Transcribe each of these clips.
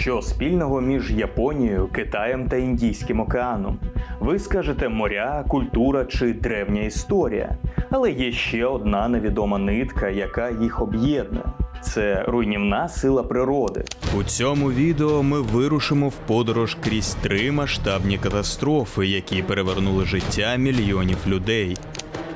Що спільного між Японією, Китаєм та Індійським океаном? Ви скажете моря, культура чи древня історія. Але є ще одна невідома нитка, яка їх об'єднує. Це руйнівна сила природи. У цьому відео ми вирушимо в подорож крізь три масштабні катастрофи, які перевернули життя мільйонів людей.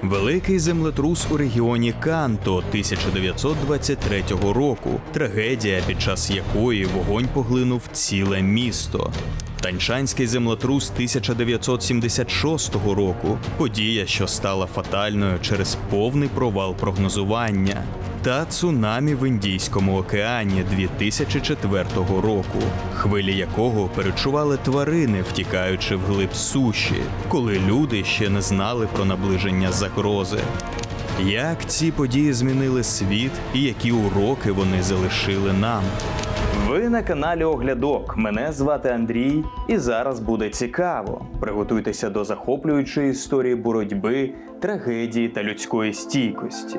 Великий землетрус у регіоні Канто 1923 року, трагедія, під час якої вогонь поглинув ціле місто. Таньшанський землетрус 1976 року, подія, що стала фатальною через повний провал прогнозування, та цунамі в Індійському океані 2004 року, хвилі якого перечували тварини, втікаючи вглиб суші, коли люди ще не знали про наближення загрози. Як ці події змінили світ і які уроки вони залишили нам? Ви на каналі Оглядок. Мене звати Андрій, і зараз буде цікаво. Приготуйтеся до захоплюючої історії боротьби, трагедії та людської стійкості.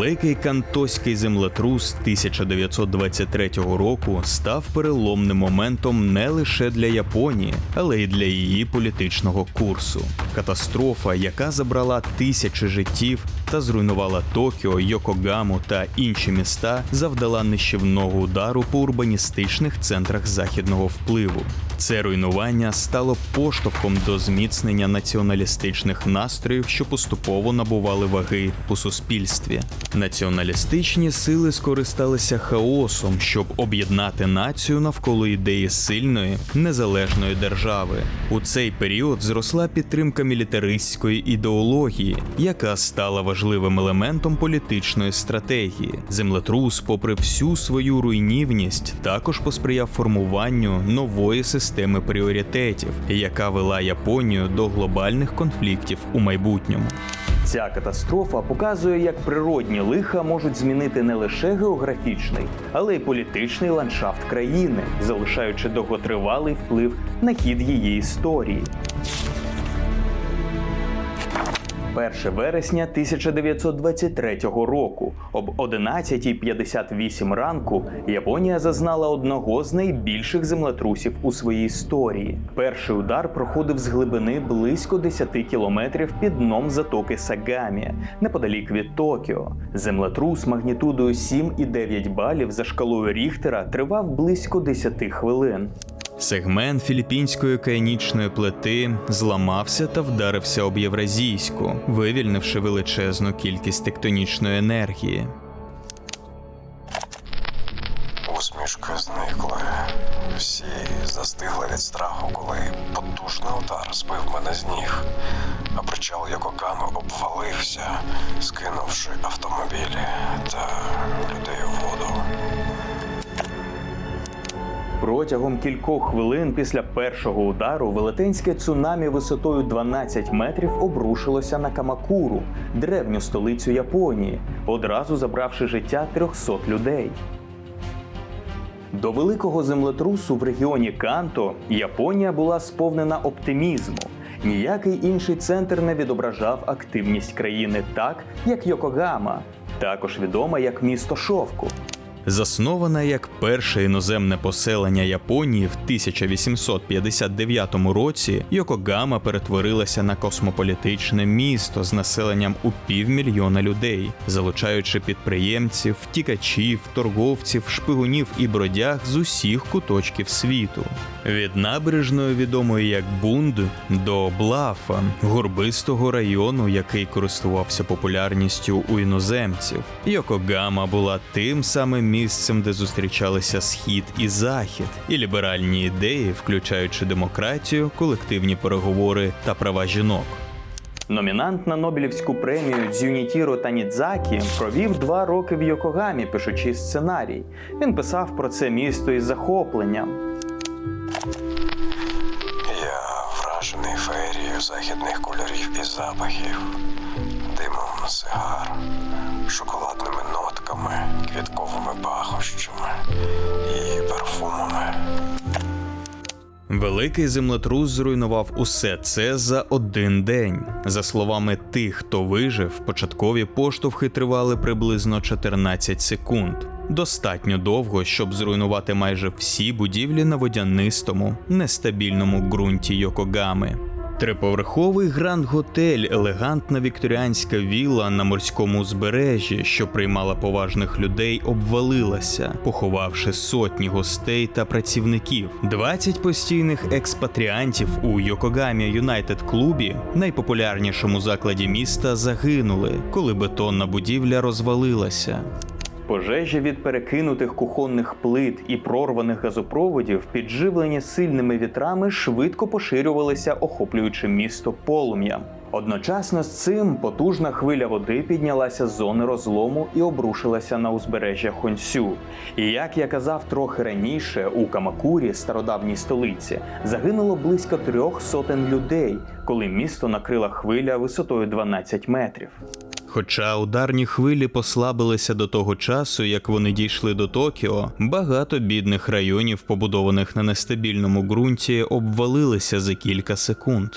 Великий кантоський землетрус 1923 року став переломним моментом не лише для Японії, але й для її політичного курсу. Катастрофа, яка забрала тисячі життів та зруйнувала Токіо, Йокогаму та інші міста, завдала нищівного удару по урбаністичних центрах західного впливу. Це руйнування стало поштовхом до зміцнення націоналістичних настроїв, що поступово набували ваги у суспільстві. Націоналістичні сили скористалися хаосом, щоб об'єднати націю навколо ідеї сильної незалежної держави. У цей період зросла підтримка мілітаристської ідеології, яка стала важливим елементом політичної стратегії. Землетрус, попри всю свою руйнівність, також посприяв формуванню нової системи пріоритетів, яка вела Японію до глобальних конфліктів у майбутньому. Ця катастрофа показує, як природні лиха можуть змінити не лише географічний, але й політичний ландшафт країни, залишаючи довготривалий вплив на хід її історії. 1 вересня 1923 року об 11.58 ранку Японія зазнала одного з найбільших землетрусів у своїй історії. Перший удар проходив з глибини близько 10 кілометрів під дном затоки Сагамі, неподалік від Токіо. Землетрус магнітудою 7,9 балів за шкалою Ріхтера тривав близько 10 хвилин. Сегмент філіппінської океанічної плити зламався та вдарився об євразійську, вивільнивши величезну кількість тектонічної енергії. Усмішки зникли. Всі застигли від страху, коли потужний удар збив мене з ніг, а причал Йокогами обвалився, скинувши автомобілі та людей Протягом кількох хвилин після першого удару велетенське цунамі висотою 12 метрів обрушилося на Камакуру, древню столицю Японії, одразу забравши життя 300 людей. До великого землетрусу в регіоні Канто Японія була сповнена оптимізму. Ніякий інший центр не відображав активність країни так, як Йокогама, також відома як місто Шовку. Заснована як перше іноземне поселення Японії в 1859 році, Йокогама перетворилася на космополітичне місто з населенням у півмільйона людей, залучаючи підприємців, втікачів, торговців, шпигунів і бродяг з усіх куточків світу. Від набережної, відомої як Бунд, до Блафа, горбистого району, який користувався популярністю у іноземців. Йокогама була тим самим місцем, де зустрічалися схід і захід, і ліберальні ідеї, включаючи демократію, колективні переговори та права жінок. Номінант на Нобелівську премію Дзюнітіро Танідзакі провів два роки в Йокогамі, пишучи сценарій. Він писав про це місто із захопленням. Я вражений феєрією західних кольорів і запахів, димом сигар, шоколадними квітами, квітковими пахощами і парфумами. Великий землетрус зруйнував усе це за один день. За словами тих, хто вижив, початкові поштовхи тривали приблизно 14 секунд. Достатньо довго, щоб зруйнувати майже всі будівлі на водянистому нестабільному ґрунті Йокогами. Триповерховий гранд-готель, елегантна вікторіанська вілла на морському узбережжі, що приймала поважних людей, обвалилася, поховавши сотні гостей та працівників. 20 постійних експатріантів у Йокогамі Юнайтед клубі, найпопулярнішому закладі міста, загинули, коли бетонна будівля розвалилася. Пожежі від перекинутих кухонних плит і прорваних газопроводів, підживлені сильними вітрами, швидко поширювалися, охоплюючи місто полум'ям. Одночасно з цим потужна хвиля води піднялася з зони розлому і обрушилася на узбережжя Хонсю. І як я казав трохи раніше, у Камакурі, стародавній столиці, загинуло близько трьох сотень людей, коли місто накрила хвиля висотою 12 метрів. Хоча ударні хвилі послабилися до того часу, як вони дійшли до Токіо, багато бідних районів, побудованих на нестабільному ґрунті, обвалилися за кілька секунд.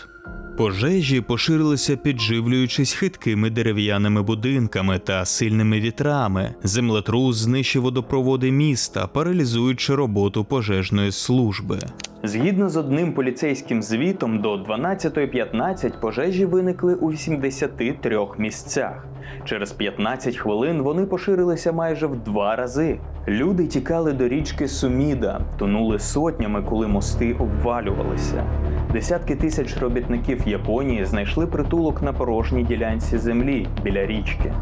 Пожежі поширилися, підживлюючись хиткими дерев'яними будинками та сильними вітрами. Землетрус знищив водопроводи міста, паралізуючи роботу пожежної служби. Згідно з одним поліцейським звітом, до 12.15 пожежі виникли у 83 місцях. Через 15 хвилин вони поширилися майже в два рази. Люди тікали до річки Суміда, тонули сотнями, коли мости обвалювалися. Десятки тисяч робітників Японії знайшли притулок на порожній ділянці землі біля річки.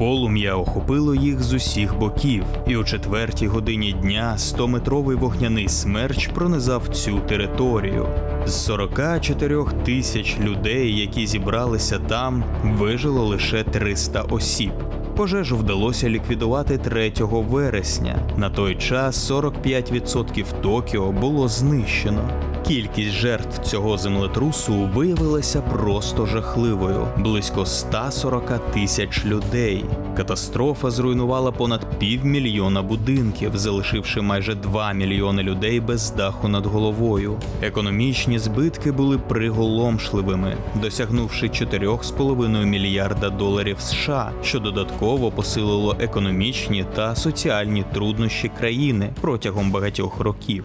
Полум'я охопило їх з усіх боків, і о четвертій годині дня 100-метровий вогняний смерч пронизав цю територію. З 44 тисяч людей, які зібралися там, вижило лише 300 осіб. Пожежу вдалося ліквідувати 3 вересня. На той час 45% Токіо було знищено. Кількість жертв цього землетрусу виявилася просто жахливою близько 140 тисяч людей. Катастрофа зруйнувала понад півмільйона будинків, залишивши майже 2 мільйони людей без даху над головою. Економічні збитки були приголомшливими, досягнувши 4,5 мільярда доларів США, що додатково посилило економічні та соціальні труднощі країни протягом багатьох років.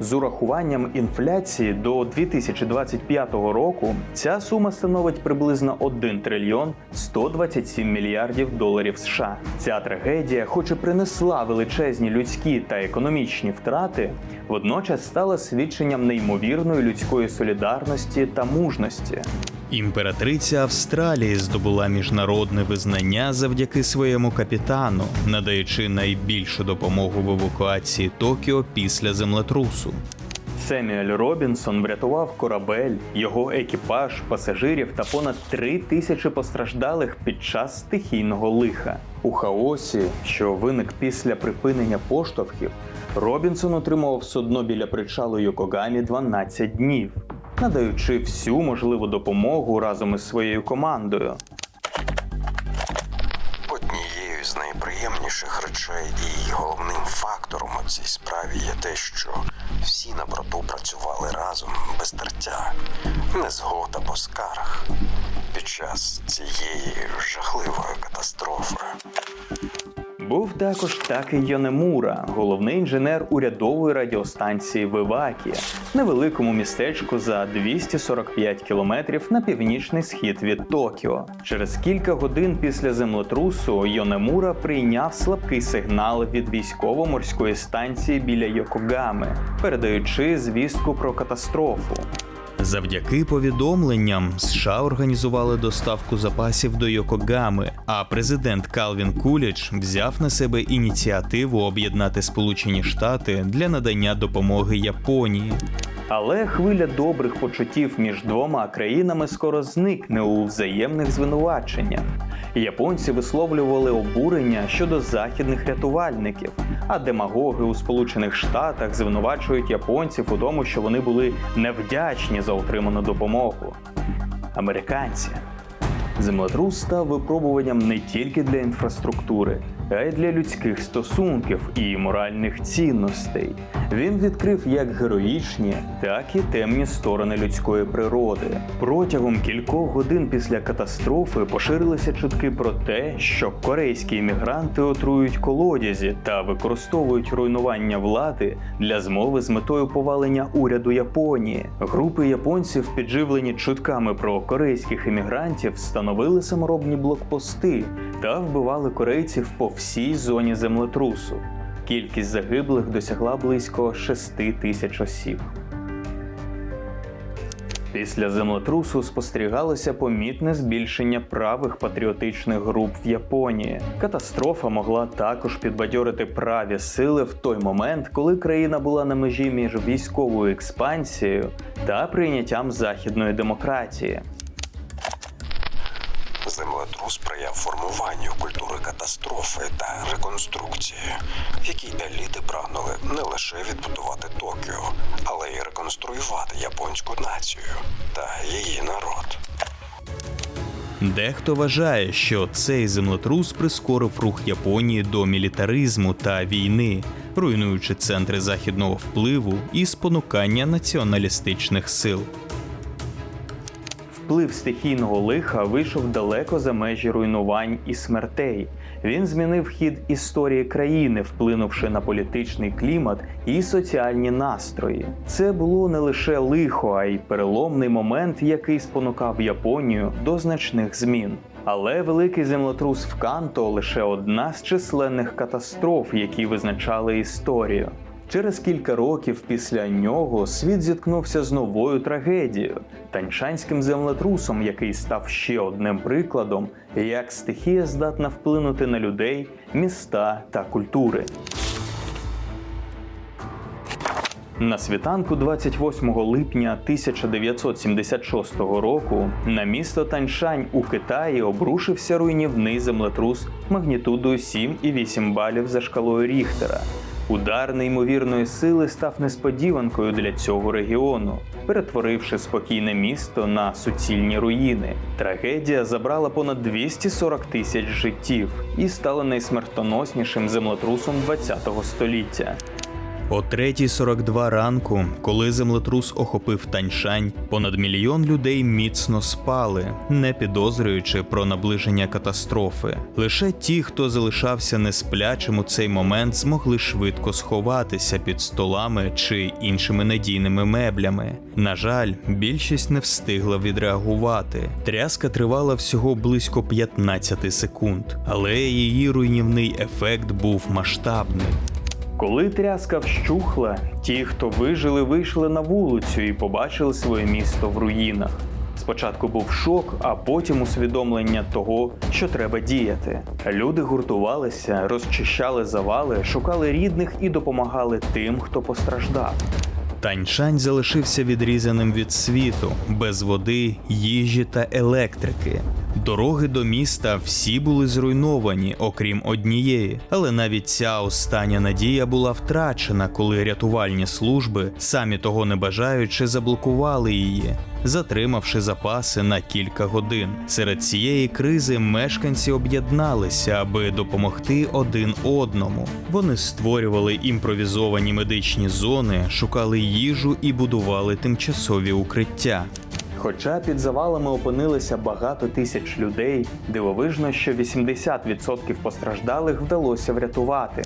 З урахуванням інфляції до 2025 року ця сума становить приблизно 1 трильйон 127 мільярдів доларів США. Ця трагедія, хоч і принесла величезні людські та економічні втрати, водночас стала свідченням неймовірної людської солідарності та мужності. Імператриця Австралії здобула міжнародне визнання завдяки своєму капітану, надаючи найбільшу допомогу в евакуації Токіо після землетрусу. Семюель Робінсон врятував корабель, його екіпаж, пасажирів та понад три тисячі постраждалих під час стихійного лиха. У хаосі, що виник після припинення поштовхів, Робінсон отримував судно біля причалу Йокогамі 12 днів, надаючи всю можливу допомогу разом із своєю командою. Однією з найприємніших речей і головним фактором у цій справі є те, що всі на борту працювали разом без тертя, незгод або скарг під час цієї жахливої катастрофи. Був також Таки Йонемура, головний інженер урядової радіостанції Вивакі, невеликому містечку за 245 кілометрів на північний схід від Токіо. Через кілька годин після землетрусу Йонемура прийняв слабкий сигнал від військово-морської станції біля Йокогами, передаючи звістку про катастрофу. Завдяки повідомленням США організували доставку запасів до Йокогами, а президент Калвін Куліч взяв на себе ініціативу об'єднати Сполучені Штати для надання допомоги Японії. Але хвиля добрих почуттів між двома країнами скоро зникне у взаємних звинуваченнях. Японці висловлювали обурення щодо західних рятувальників, а демагоги у Сполучених Штатах звинувачують японців у тому, що вони були невдячні за отриману допомогу. Американці. Землетрус став випробуванням не тільки для інфраструктури, а й для людських стосунків і моральних цінностей. Він відкрив як героїчні, так і темні сторони людської природи. Протягом кількох годин після катастрофи поширилися чутки про те, що корейські іммігранти отруюють колодязі та використовують руйнування влади для змови з метою повалення уряду Японії. Групи японців, підживлені чутками про корейських іммігрантів, встановили саморобні блокпости та вбивали корейців по всій зоні землетрусу. Кількість загиблих досягла близько 6 тисяч осіб. Після землетрусу спостерігалося помітне збільшення правих патріотичних груп в Японії. Катастрофа могла також підбадьорити праві сили в той момент, коли країна була на межі між військовою експансією та прийняттям західної демократії. Землетрус сприяв формуванню культури катастрофи та реконструкції, в якій еліти прагнули не лише відбудувати Токіо, але й реконструювати японську націю та її народ. Дехто вважає, що цей землетрус прискорив рух Японії до мілітаризму та війни, руйнуючи центри західного впливу і спонукання націоналістичних сил. Вплив стихійного лиха вийшов далеко за межі руйнувань і смертей. Він змінив хід історії країни, вплинувши на політичний клімат і соціальні настрої. Це було не лише лихо, а й переломний момент, який спонукав Японію до значних змін. Але великий землетрус в Канто лише одна з численних катастроф, які визначали історію. Через кілька років після нього світ зіткнувся з новою трагедією таньшанським землетрусом, який став ще одним прикладом, як стихія здатна вплинути на людей, міста та культури. На світанку 28 липня 1976 року на місто Таньшань у Китаї обрушився руйнівний землетрус магнітудою 7,8 балів за шкалою Ріхтера. Удар неймовірної сили став несподіванкою для цього регіону, перетворивши спокійне місто на суцільні руїни. Трагедія забрала понад 240 тисяч життів і стала найсмертоноснішим землетрусом ХХ століття. О 3.42 ранку, коли землетрус охопив Таньшань, понад мільйон людей міцно спали, не підозрюючи про наближення катастрофи. Лише ті, хто залишався несплячим у цей момент, змогли швидко сховатися під столами чи іншими надійними меблями. На жаль, більшість не встигла відреагувати. Тряска тривала всього близько 15 секунд, але її руйнівний ефект був масштабним. Коли тряска вщухла, ті, хто вижили, вийшли на вулицю і побачили своє місто в руїнах. Спочатку був шок, а потім усвідомлення того, що треба діяти. Люди гуртувалися, розчищали завали, шукали рідних і допомагали тим, хто постраждав. Таньшань залишився відрізаним від світу, без води, їжі та електрики. Дороги до міста всі були зруйновані, окрім однієї, але навіть ця остання надія була втрачена, коли рятувальні служби, самі того не бажаючи, заблокували її, затримавши запаси на кілька годин. Серед цієї кризи мешканці об'єдналися, аби допомогти один одному. Вони створювали імпровізовані медичні зони, шукали їжу і будували тимчасові укриття. Хоча під завалами опинилися багато тисяч людей, дивовижно, що 80% постраждалих вдалося врятувати.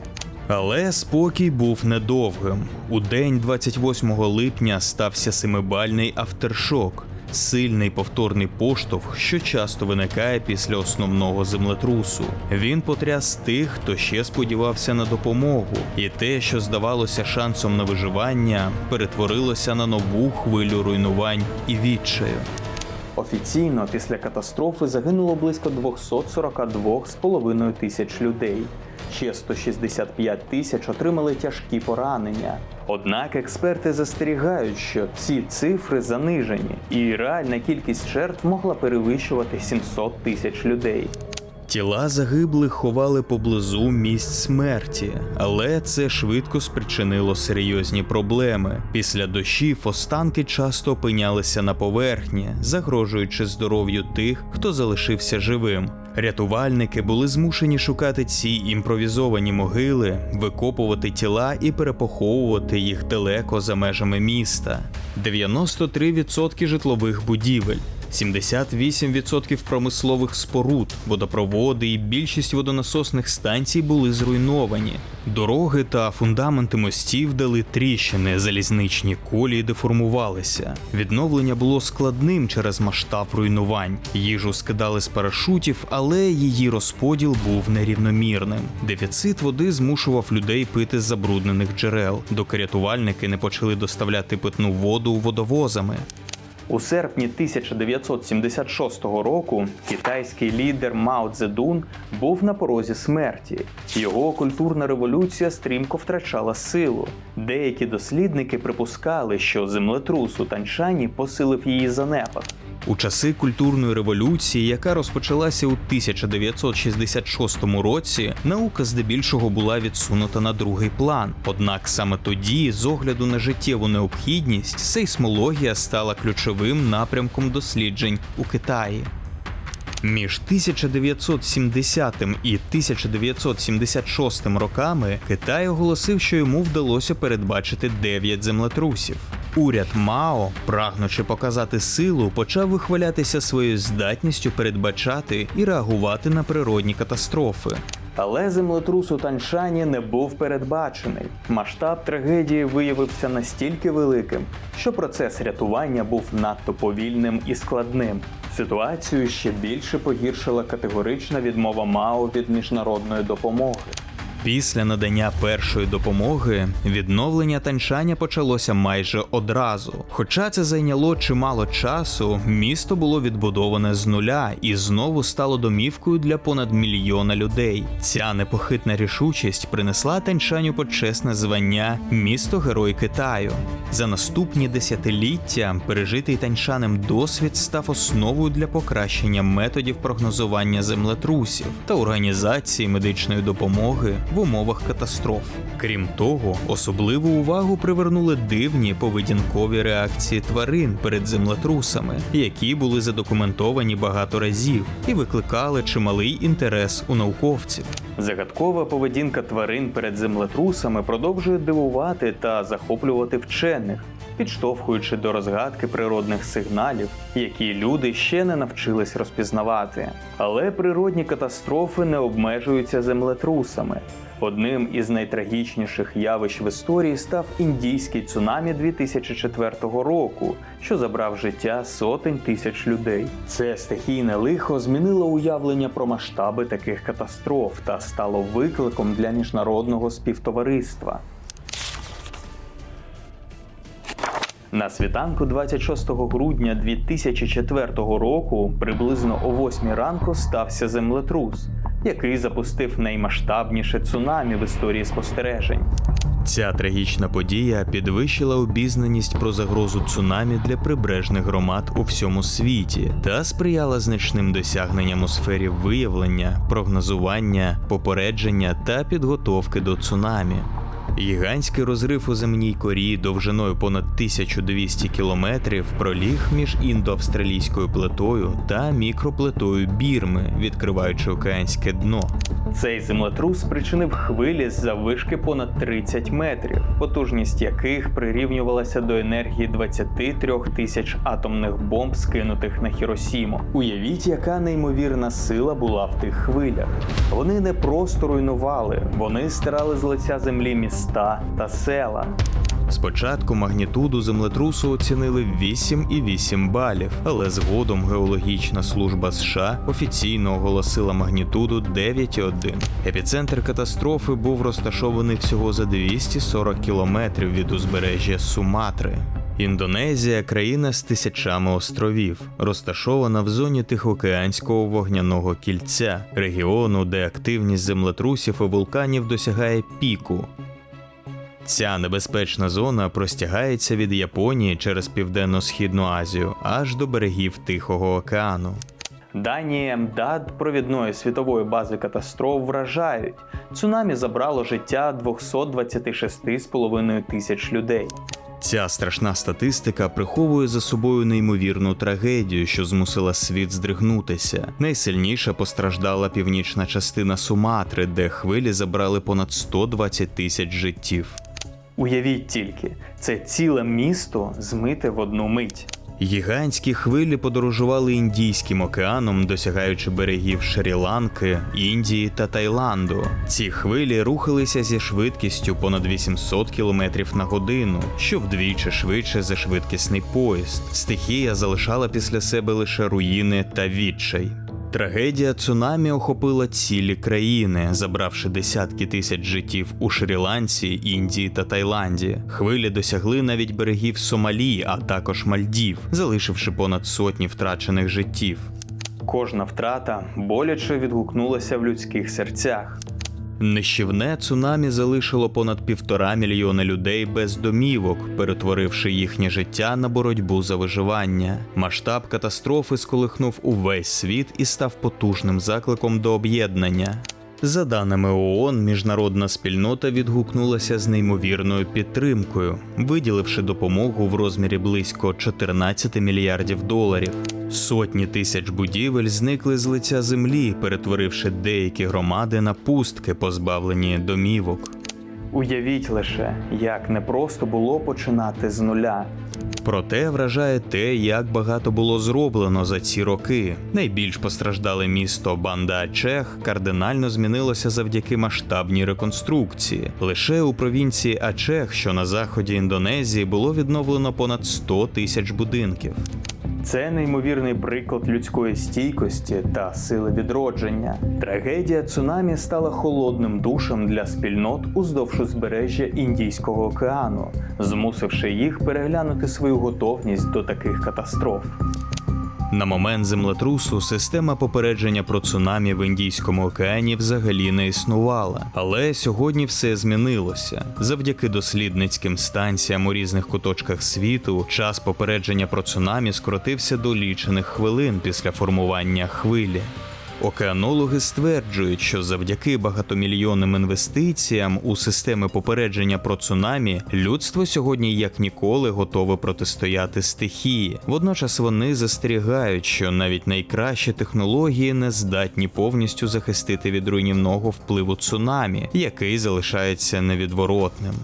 Але спокій був недовгим. У день 28 липня стався семибальний автершок. Сильний повторний поштовх, що часто виникає після основного землетрусу. Він потряс тих, хто ще сподівався на допомогу, і те, що здавалося шансом на виживання, перетворилося на нову хвилю руйнувань і відчаю. Офіційно після катастрофи загинуло близько 242,5 тисяч людей. Ще 165 тисяч отримали тяжкі поранення. Однак експерти застерігають, що ці цифри занижені, і реальна кількість жертв могла перевищувати 700 тисяч людей. Тіла загиблих ховали поблизу місць смерті, але це швидко спричинило серйозні проблеми. Після дощів останки часто опинялися на поверхні, загрожуючи здоров'ю тих, хто залишився живим. Рятувальники були змушені шукати ці імпровізовані могили, викопувати тіла і перепоховувати їх далеко за межами міста. 93% житлових будівель. 78% промислових споруд, водопроводи і більшість водонасосних станцій були зруйновані. Дороги та фундаменти мостів дали тріщини, залізничні колії деформувалися. Відновлення було складним через масштаб руйнувань. Їжу скидали з парашутів, але її розподіл був нерівномірним. Дефіцит води змушував людей пити з забруднених джерел, доки рятувальники не почали доставляти питну воду водовозами. У серпні 1976 року китайський лідер Мао Цзедун був на порозі смерті. Його культурна революція стрімко втрачала силу. Деякі дослідники припускали, що землетрус у Таншані посилив її занепад. У часи культурної революції, яка розпочалася у 1966 році, наука здебільшого була відсунута на другий план. Однак саме тоді, з огляду на життєву необхідність, сейсмологія стала ключовим напрямком досліджень у Китаї. Між 1970 і 1976 роками Китай оголосив, що йому вдалося передбачити 9 землетрусів. Уряд Мао, прагнучи показати силу, почав вихвалятися своєю здатністю передбачати і реагувати на природні катастрофи. Але землетрус у Таншані не був передбачений. Масштаб трагедії виявився настільки великим, що процес рятування був надто повільним і складним. Ситуацію ще більше погіршила категорична відмова МАО від міжнародної допомоги. Після надання першої допомоги відновлення таншання почалося майже одразу. Хоча це зайняло чимало часу, місто було відбудоване з нуля і знову стало домівкою для понад мільйона людей. Ця непохитна рішучість принесла таншаню почесне звання місто Герой Китаю. За наступні десятиліття пережитий таншанем досвід став основою для покращення методів прогнозування землетрусів та організації медичної допомоги в умовах катастроф. Крім того, особливу увагу привернули дивні поведінкові реакції тварин перед землетрусами, які були задокументовані багато разів і викликали чималий інтерес у науковців. Загадкова поведінка тварин перед землетрусами продовжує дивувати та захоплювати вчених, підштовхуючи до розгадки природних сигналів, які люди ще не навчились розпізнавати. Але природні катастрофи не обмежуються землетрусами. Одним із найтрагічніших явищ в історії став індійський цунамі 2004 року, що забрав життя сотень тисяч людей. Це стихійне лихо змінило уявлення про масштаби таких катастроф та стало викликом для міжнародного співтовариства. На світанку 26 грудня 2004 року, приблизно о 8 ранку, стався землетрус, який запустив наймасштабніше цунамі в історії спостережень. Ця трагічна подія підвищила обізнаність про загрозу цунамі для прибережних громад у всьому світі та сприяла значним досягненням у сфері виявлення, прогнозування, попередження та підготовки до цунамі. Гігантський розрив у земній корі довжиною понад 1200 кілометрів проліг між індоавстралійською плитою та мікроплитою Бірми, відкриваючи океанське дно. Цей землетрус спричинив хвилі з заввишки понад 30 метрів, потужність яких прирівнювалася до енергії 23 тисяч атомних бомб, скинутих на Хіросіму. Уявіть, яка неймовірна сила була в тих хвилях. Вони не просто руйнували, вони стирали з лиця землі міста та села. Спочатку магнітуду землетрусу оцінили 8,8 балів, але згодом геологічна служба США офіційно оголосила магнітуду 9,1. Епіцентр катастрофи був розташований всього за 240 кілометрів від узбережжя Суматри. Індонезія країна з тисячами островів, розташована в зоні Тихоокеанського вогняного кільця, регіону, де активність землетрусів і вулканів досягає піку. Ця небезпечна зона простягається від Японії через південно-східну Азію аж до берегів Тихого океану. Дані МДАД провідної світової бази катастроф вражають. Цунамі забрало життя 226,5 тисяч людей. Ця страшна статистика приховує за собою неймовірну трагедію, що змусила світ здригнутися. Найсильніше постраждала північна частина Суматри, де хвилі забрали понад 120 тисяч життів. Уявіть тільки, це ціле місто змите в одну мить. Гігантські хвилі подорожували Індійським океаном, досягаючи берегів Шрі-Ланки, Індії та Таїланду. Ці хвилі рухалися зі швидкістю понад 800 км на годину, що вдвічі швидше за швидкісний поїзд. Стихія залишала після себе лише руїни та відчай. Трагедія цунамі охопила цілі країни, забравши десятки тисяч життів у Шрі-Ланці, Індії та Таїланді. Хвилі досягли навіть берегів Сомалі, а також Мальдів, залишивши понад сотні втрачених життів. Кожна втрата боляче відгукнулася в людських серцях. Нищівне цунамі залишило понад півтора мільйона людей без домівок, перетворивши їхнє життя на боротьбу за виживання. Масштаб катастрофи сколихнув увесь світ і став потужним закликом до об'єднання. За даними ООН, міжнародна спільнота відгукнулася з неймовірною підтримкою, виділивши допомогу в розмірі близько 14 мільярдів доларів. Сотні тисяч будівель зникли з лиця землі, перетворивши деякі громади на пустки, позбавлені домівок. Уявіть лише, як непросто було починати з нуля. Проте вражає те, як багато було зроблено за ці роки. Найбільш постраждале місто Банда Ачех кардинально змінилося завдяки масштабній реконструкції. Лише у провінції Ачех, що на заході Індонезії, було відновлено понад 100 тисяч будинків. Це неймовірний приклад людської стійкості та сили відродження. Трагедія цунамі стала холодним душем для спільнот уздовж узбережжя Індійського океану, змусивши їх переглянути свою готовність до таких катастроф. На момент землетрусу система попередження про цунамі в Індійському океані взагалі не існувала. Але сьогодні все змінилося. Завдяки дослідницьким станціям у різних куточках світу час попередження про цунамі скоротився до лічених хвилин після формування хвилі. Океанологи стверджують, що завдяки багатомільйонним інвестиціям у системи попередження про цунамі людство сьогодні як ніколи готове протистояти стихії. Водночас вони застерігають, що навіть найкращі технології не здатні повністю захистити від руйнівного впливу цунамі, який залишається невідворотним.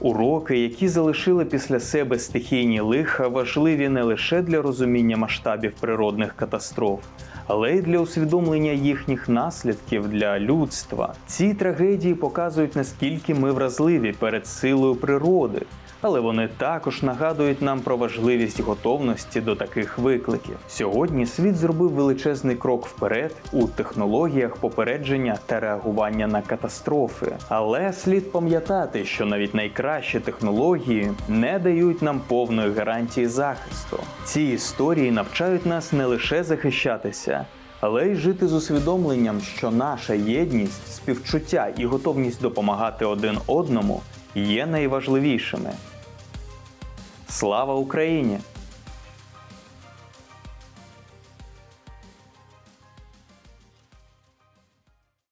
Уроки, які залишили після себе стихійні лиха, важливі не лише для розуміння масштабів природних катастроф, але й для усвідомлення їхніх наслідків для людства. Ці трагедії показують, наскільки ми вразливі перед силою природи, але вони також нагадують нам про важливість готовності до таких викликів. Сьогодні світ зробив величезний крок вперед у технологіях попередження та реагування на катастрофи. Але слід пам'ятати, що навіть найкращі технології не дають нам повної гарантії захисту. Ці історії навчають нас не лише захищатися. Але й жити з усвідомленням, що наша єдність, співчуття і готовність допомагати один одному є найважливішими. Слава Україні!